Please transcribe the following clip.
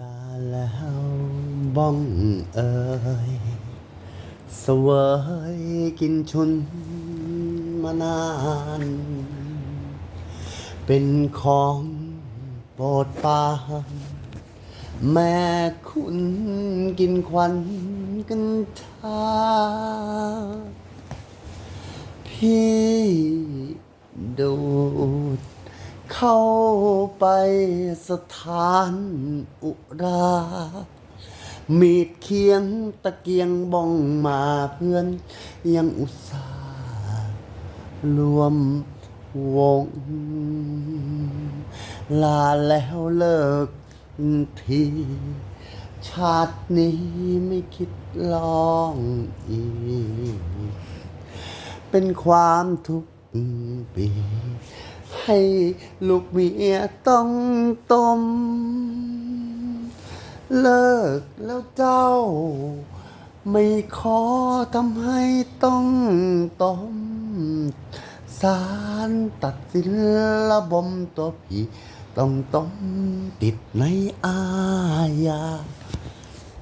ลาแล้วบ้องเอ่ยเสวยกินชุนมานาน เป็นของโปรดปานแม่คุณกินควันกันทาพี่ดู เข้าไปสถานอุรา มีดเคียงตะเกียงบ้องมาเพื่อน ยังอุตส่าห์รวมวง ลาแล้วเลิกที ชาตินี้ไม่คิดลองอีก เป็นความทุกข์ปี ให้ลูกเมียต้องต้มเลิกแล้วเจ้า ไม่ขอทำให้ต้องต้มสารตัดสินระบมตัวผีต้องต้มติดในอาญา